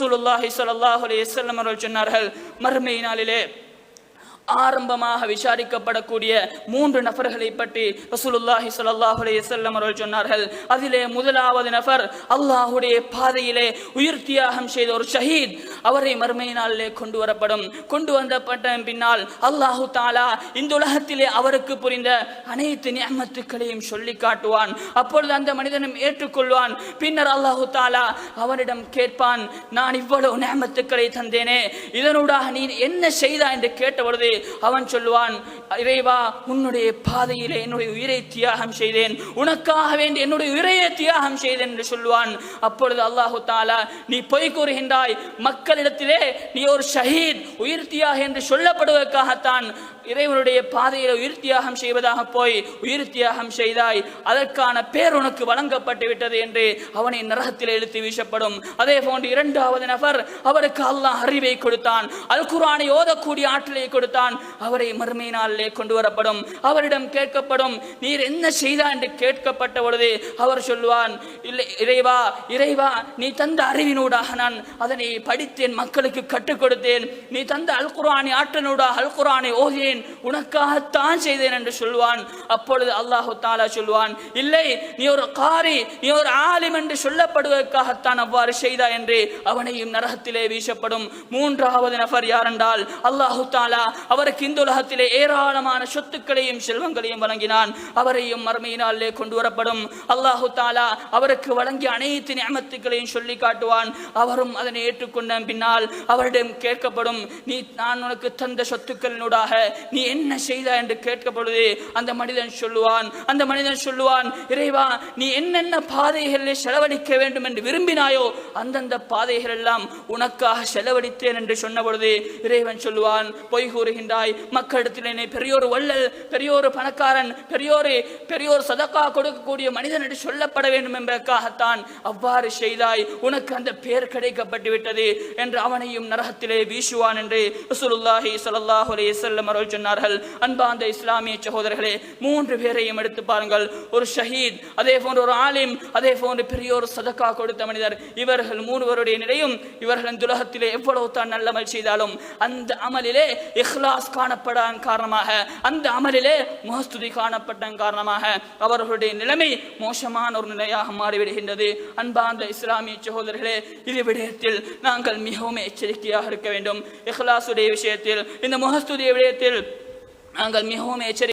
ரசூலுல்லாஹி ஸல்லல்லாஹு அலைஹி வஸல்லம் அவர்கள் சொன்னார்கள் மறுமை நாளிலே ஆரம்பமாக விசாரிக்கப்படக்கூடிய மூன்று நபர்களை பற்றி ரசூலுல்லாஹி ஸல்லல்லாஹு அலைஹி வஸல்லம் அவர்கள் சொன்னார்கள். அதிலே முதலாவது நபர் அல்லாஹுடைய பாதையிலே உயிர் தியாகம் செய்த ஒரு ஷஹீத். அவரை மறுமை நாளிலே கொண்டு வரப்படும். கொண்டு வந்தப்பட்ட பின்னால் அல்லாஹு தாலா இந்த உலகத்திலே அவருக்கு புரிந்த அனைத்து நியமத்துக்களையும் சொல்லி காட்டுவான். அப்பொழுது அந்த மனிதனும் ஏற்றுக்கொள்வான். பின்னர் அல்லாஹு தாலா அவனிடம் கேட்பான் நான் இவ்வளவு நியமத்துக்களை தந்தேனே. இதனூடாக நீ என்ன செய்தா என்று கேட்ட பொழுது அவன் சொல்லுவான் இறைவா உன்னுடைய பாதையிலே என்னுடைய உயிரை தியாகம் செய்தேன். உனக்காக வேண்டி என்னுடைய உயிரையே தியாகம் செய்தேன் என்று சொல்லுவான். அப்பொழுது அல்லாஹு தாலா நீ பொய் கூறுகின்றாய். மக்களிடத்திலே நீ ஒரு ஷஹீத் உயிர் தியாக என்று சொல்லப்படுவதற்காகத்தான் இறைவனுடைய பாதையில் உயிர் தியாகம் செய்வதாக போய் உயிர் தியாகம் செய்தாய் அதற்கான பேர் உனக்கு வழங்கப்பட்டு விட்டது என்று அவனை நரகத்தில் இழுத்து வீசப்படும். அதே போன்று இரண்டாவது நபர் அவருக்கு அல்லாஹ் அறிவை கொடுத்தான் அல் குரானை ஓதக்கூடிய ஆற்றலை கொடுத்தான். அவரை மறுமையினாலே கொண்டு வரப்படும் அவரிடம் கேட்கப்படும். நீர் என்ன செய்தா என்று கேட்கப்பட்ட பொழுது அவர் சொல்வான் இல்லை இறைவா இறைவா நீ தந்த அறிவினூடாக நான் அதனை படித்தேன் மக்களுக்கு கற்றுக் கொடுத்தேன். நீ தந்த அல் குரானை ஆற்றனூடாக அல் குர்ஆனை செய்தேன் உனக்காகத்தான் செய்தேன் என்று சொல்வான். அப்பொழுது அல்லாஹு தாலா சொல்வான் இல்லை நீ ஒரு காரி நீ ஒரு ஆலிம் என்று சொல்லப்படுவதற்காகத்தான் அவ்வாறு செய்தா என்று அவனையும் நரகத்திலே வீசப்படும். மூன்றாவது நபர் யாரென்றால் அல்லாஹு தாலா அவருக்கு இந்த உலகத்திலே ஏராளமான சொத்துக்களையும் செல்வங்களையும் வழங்கினான். அவரையும் மர்மையினாலே கொண்டு வரப்படும். அல்லாஹு தாலா அவருக்கு வழங்கிய அனைத்து நியமத்துக்களையும் சொல்லி காட்டுவான். அவரும் அதனை ஏற்றுக்கொண்ட பின்னால் அவரிடம் கேட்கப்படும் நீ நான் உனக்கு தந்த சொத்துக்களினூடாக நீ என்ன செய்தா என்று கேட்கப்படுது அந்த மனிதன் சொல்லுவான் அந்த மனிதன் சொல்லுவான் இறைவா நீ என்னென்ன பாதைகளில் செலவழிக்க வேண்டும் என்று விரும்பினாயோ அந்தந்த பாதைகள் எல்லாம் உனக்காக செலவழித்தேன் என்று சொன்ன பொழுது இறைவன் சொல்லுவான் பொய் கூறுகின்றாய் மக்களிடத்தில் என்னை பெரியோர் வள்ளல் பெரியோர் பணக்காரன் பெரியோரு பெரியோர் சதக்கா கொடுக்கக்கூடிய மனிதன் என்று சொல்லப்பட வேண்டும் என்பதற்காகத்தான் அவ்வாறு செய்தாய் உனக்கு அந்த பெயர் கிடைக்கப்பட்டு விட்டது என்று அவனையும் நரகத்திலே வீசுவான் என்று ரசூலுல்லாஹி ஸல்லல்லாஹு அலையம் அவர்கள் சொன்னார்கள். அன்பாந்த இஸ்லாமிய சகோதரர்களே மூன்று பேரையும் எடுத்து பாருங்கள். ஒரு ஷஹீத் அதே போன்ற ஒரு ஆலிம் அதே போன்ற பெரிய ஒரு சதக்கா கொடுத்த மனிதர். இவர்கள் மூணுவருடைய நிலையும் இவர்களின் துலகத்திலே எவ்வளவு தான் நல்லமல் செய்தாலும் அந்த அமலிலே இஹ்லாஸ் காணப்படான் காரணமாக அந்த அமலிலே முகஸ்துதி காணப்பட்ட காரணமாக அவர்களுடைய நிலைமை மோசமான ஒரு நிலையாக மாறிவிடுகின்றது. அன்பார்ந்த இஸ்லாமிய சகோதரர்களே இது விடயத்தில் நாங்கள் மிகவும் எச்சரிக்கையாக இருக்க வேண்டும். இஹ்லாசுடைய விஷயத்தில் இந்த முகஸ்துதிய விடயத்தில் நாங்கள் மிகவும் எச்சரி